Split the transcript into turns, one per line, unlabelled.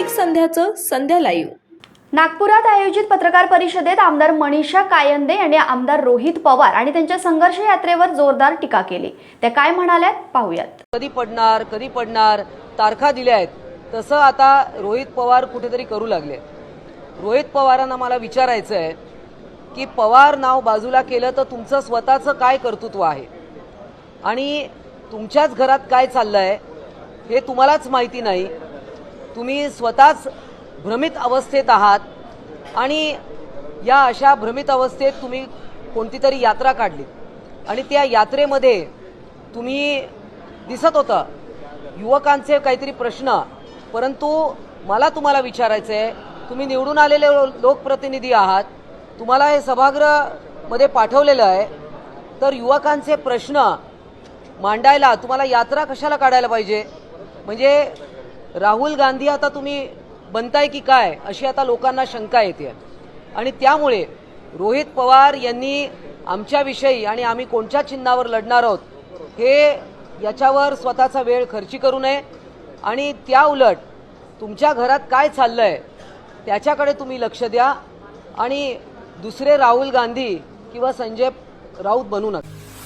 दैनिक संध्याचं संध्या live.
नागपुरात आयोजित पत्रकार परिषदेत आमदार मनीषा कायंदे यांनी आमदार रोहित पवार आणि त्यांच्या संघर्ष यात्रेवर जोरदार टीका केली. त्या काय म्हणाल्यात पाहूयात.
कधी पडणार कधी पडणार तारखा दिल्या आहेत. तसं आता रोहित पवार कुठेतरी करू लागले. रोहित पवारांना मला विचारायचं आहे की पवार नाव बाजूला केलं तर तुमचं स्वतःचं काय कर्तृत्व आहे? आणि तुमच्याच घरात काय चाललं आहे हे तुम्हालाच माहिती नाही. तुम्ही स्वतःच भ्रमित अवस्थेत आहात आणि या अशा भ्रमित अवस्थेत तुम्ही कोणती तरी यात्रा काढली. आणि त्या यात्रेमध्ये तुम्ही दिसत होतं. युवकांचे काहीतरी प्रश्न परंतु मला तुम्हाला विचारायचं आहे तुम्ही निवडून आलेले लो- लोकप्रतिनिधी आहात तुम्हाला हे सभागृहामध्ये पाठवलेलं आहे तर युवकांचे प्रश्न मांडायला तुम्हाला यात्रा कशाला काढायला पाहिजे? म्हणजे राहुल गांधी आता तुम्ही बनताय की काय अशी आता लोकांना शंका येते. आणि त्यामुळे रोहित पवार यांनी आमच्याविषयी आणि आम्ही कोणत्या चिन्हावर लढणार आहोत हे याच्यावर स्वतःचा वेळ खर्ची करू नये. आणि त्या उलट तुमच्या घरात काय चाललं आहे त्याच्याकडे तुम्ही लक्ष द्या. आणि दुसरे राहुल गांधी किंवा संजय राऊत बनू नका.